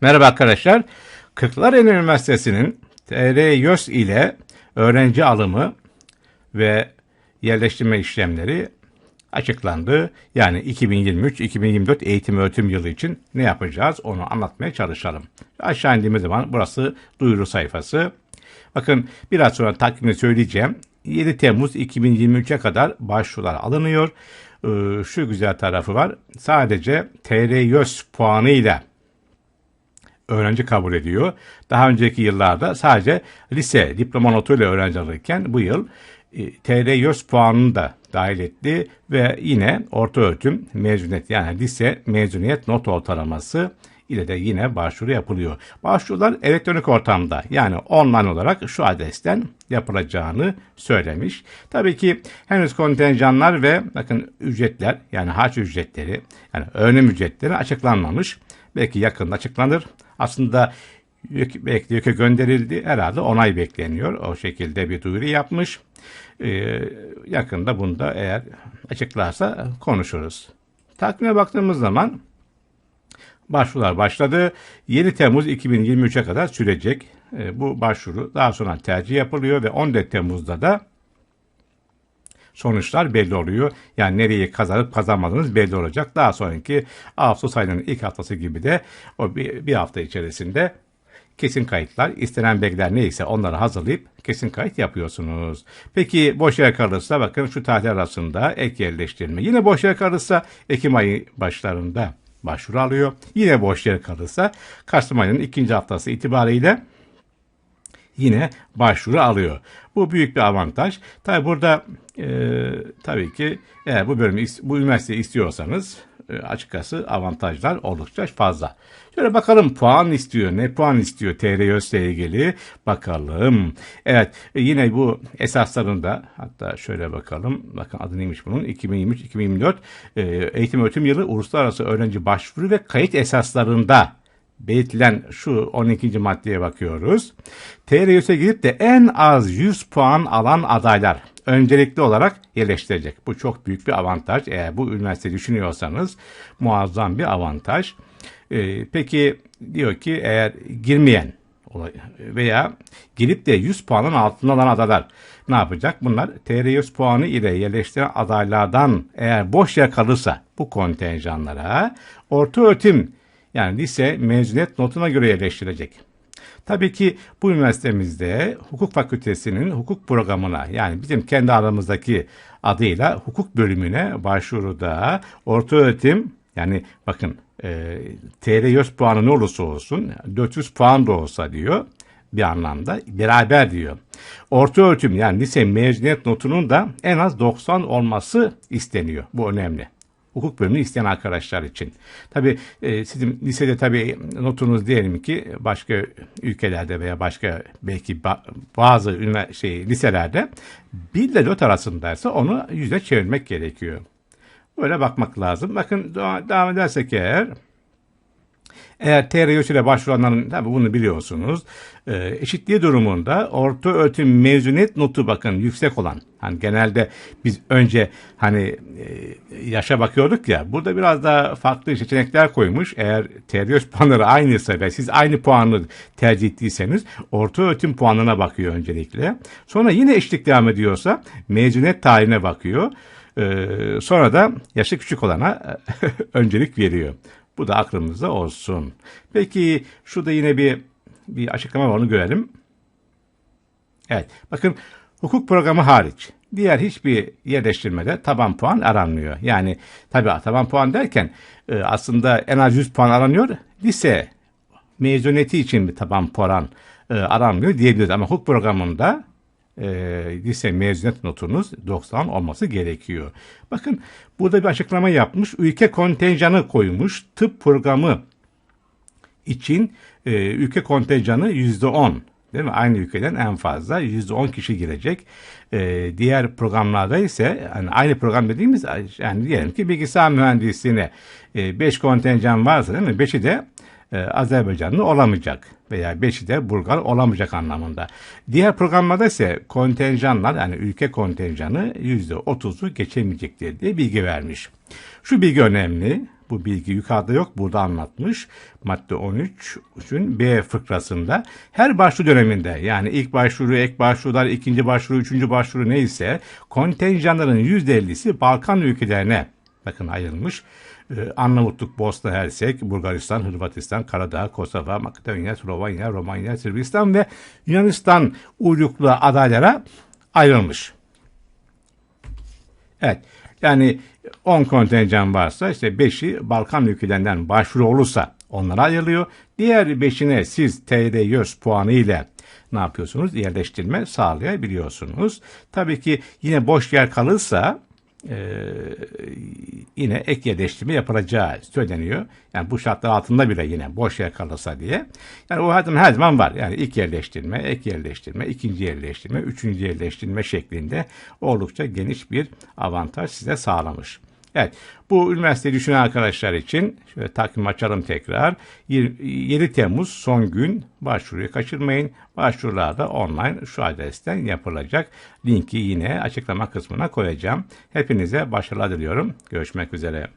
Merhaba arkadaşlar. Kırklareli Üniversitesi'nin TR YÖS ile öğrenci alımı ve yerleştirme işlemleri açıklandı. Yani 2023-2024 eğitim öğretim yılı için ne yapacağız onu anlatmaya çalışalım. Aşağı indiğimiz zaman burası duyuru sayfası. Bakın biraz sonra takvimini söyleyeceğim. 7 Temmuz 2023'e kadar başvurular alınıyor. Ee, şu güzel tarafı var. Sadece TR YÖS puanıyla öğrenci kabul ediyor. Daha önceki yıllarda sadece lise diploma notuyla öğrenci alırken bu yıl e, TR YÖS puanını da dahil etti ve yine orta öğretim mezuniyet yani lise mezuniyet not ortalaması ile de yine başvuru yapılıyor. Başvurular elektronik ortamda yani online olarak şu adresten yapılacağını söylemiş. Tabii ki henüz kontenjanlar ve bakın ücretler yani harç ücretleri yani öğrenim ücretleri açıklanmamış. Belki yakında açıklanır. Aslında YÖK'e gönderildi. Herhalde onay bekleniyor. O şekilde bir duyuru yapmış. Ee, yakında bunu da eğer açıklarsa konuşuruz. Takvime baktığımız zaman başvurular başladı. 7 Temmuz 2023'e kadar sürecek. Ee, bu başvuru daha sonra tercih yapılıyor ve 14 Temmuz'da da sonuçlar belli oluyor. Yani nereyi kazanıp kazanmadığınız belli olacak. Daha sonraki Ağustos ayının ilk haftası gibi de o bir, hafta içerisinde kesin kayıtlar, istenen belgeler neyse onları hazırlayıp kesin kayıt yapıyorsunuz. Peki boş yer kalırsa bakın şu tarih arasında ek yerleştirme. Yine boş yer kalırsa Ekim ayı başlarında başvuru alıyor. Yine boş yer kalırsa Kasım ayının ikinci haftası itibariyle yine başvuru alıyor. Bu büyük bir avantaj. Tabi burada e, tabii ki eğer bu bölümü bu üniversiteyi istiyorsanız e, açıkçası avantajlar oldukça fazla. Şöyle bakalım puan istiyor. Ne puan istiyor TRYÖS ile ilgili? Bakalım. Evet e, yine bu esaslarında hatta şöyle bakalım. Bakın adı neymiş bunun? 2023-2024 e, eğitim öğretim yılı uluslararası öğrenci başvuru ve kayıt esaslarında belirtilen şu 12. maddeye bakıyoruz. TRYÖS'e gidip de en az 100 puan alan adaylar öncelikli olarak yerleştirecek. Bu çok büyük bir avantaj. Eğer bu üniversite düşünüyorsanız muazzam bir avantaj. Ee, peki diyor ki eğer girmeyen veya girip de 100 puanın altında olan adaylar ne yapacak? Bunlar TR 100 puanı ile yerleştiren adaylardan eğer boş yer kalırsa bu kontenjanlara orta öğretim yani lise mezuniyet notuna göre yerleştirilecek. Tabii ki bu üniversitemizde hukuk fakültesinin hukuk programına yani bizim kendi aramızdaki adıyla hukuk bölümüne başvuruda orta öğretim yani bakın e, TR 100 puanı ne olursa olsun 400 puan da olsa diyor bir anlamda beraber diyor. Orta öğretim yani lise mezuniyet notunun da en az 90 olması isteniyor. Bu önemli hukuk bölümünü isteyen arkadaşlar için. Tabi e, sizin lisede tabi notunuz diyelim ki başka ülkelerde veya başka belki ba- bazı şey liselerde 1 ile 4 arasındaysa onu yüze çevirmek gerekiyor. Böyle bakmak lazım. Bakın devam edersek eğer eğer TRYÖS ile başvuranların tabi bunu biliyorsunuz e, eşitliği durumunda orta öğretim mezuniyet notu bakın yüksek olan hani genelde biz önce hani e, yaşa bakıyorduk ya burada biraz daha farklı seçenekler koymuş. Eğer TRYÖS puanları aynıysa ve siz aynı puanı tercih ettiyseniz orta öğretim puanına bakıyor öncelikle. Sonra yine eşitlik devam ediyorsa mezuniyet tarihine bakıyor. Ee, sonra da yaşı küçük olana öncelik veriyor. Bu da aklımızda olsun. Peki şurada yine bir bir açıklama var onu görelim. Evet bakın hukuk programı hariç diğer hiçbir yerleştirmede taban puan aranmıyor. Yani tabi taban puan derken e, aslında en az 100 puan aranıyor. Lise mezuniyeti için bir taban puan e, aranmıyor diyebiliriz. Ama hukuk programında e, lise mezuniyet notunuz 90 olması gerekiyor. Bakın burada bir açıklama yapmış. Ülke kontenjanı koymuş. Tıp programı için e, ülke kontenjanı %10. Değil mi? Aynı ülkeden en fazla %10 kişi girecek. Ee, diğer programlarda ise yani aynı program dediğimiz yani diyelim ki bilgisayar mühendisliğine 5 e, kontenjan varsa değil mi? 5'i de e, Azerbaycanlı olamayacak veya beşi de Bulgar olamayacak anlamında. Diğer programlarda ise kontenjanlar yani ülke kontenjanı yüzde otuzu geçemeyecektir diye bilgi vermiş. Şu bilgi önemli. Bu bilgi yukarıda yok. Burada anlatmış. Madde 13'ün B fıkrasında her başvuru döneminde yani ilk başvuru, ek başvurular, ikinci başvuru, üçüncü başvuru neyse kontenjanların %50'si Balkan ülkelerine bakın ayrılmış. Ee, Arnavutluk, Bosna Hersek, Bulgaristan, Hırvatistan, Karadağ, Kosova, Makedonya, Slovenya, Romanya, Sırbistan ve Yunanistan uyruklu adaylara ayrılmış. Evet. Yani 10 kontenjan varsa işte 5'i Balkan ülkelerinden başvuru olursa onlara ayrılıyor. Diğer 5'ine siz TD 100 puanı ile ne yapıyorsunuz? Yerleştirme sağlayabiliyorsunuz. Tabii ki yine boş yer kalırsa e, yine ek yerleştirme yapılacağı söyleniyor. Yani bu şartlar altında bile yine boş yer kalırsa diye. Yani o zaman, her zaman var. Yani ilk yerleştirme, ek yerleştirme, ikinci yerleştirme, üçüncü yerleştirme şeklinde oldukça geniş bir avantaj size sağlamış. Evet, bu üniversiteyi düşünen arkadaşlar için şöyle takvim açalım tekrar. 7 Temmuz son gün başvuruyu kaçırmayın. Başvurular da online şu adresten yapılacak. Linki yine açıklama kısmına koyacağım. Hepinize başarılar diliyorum. Görüşmek üzere.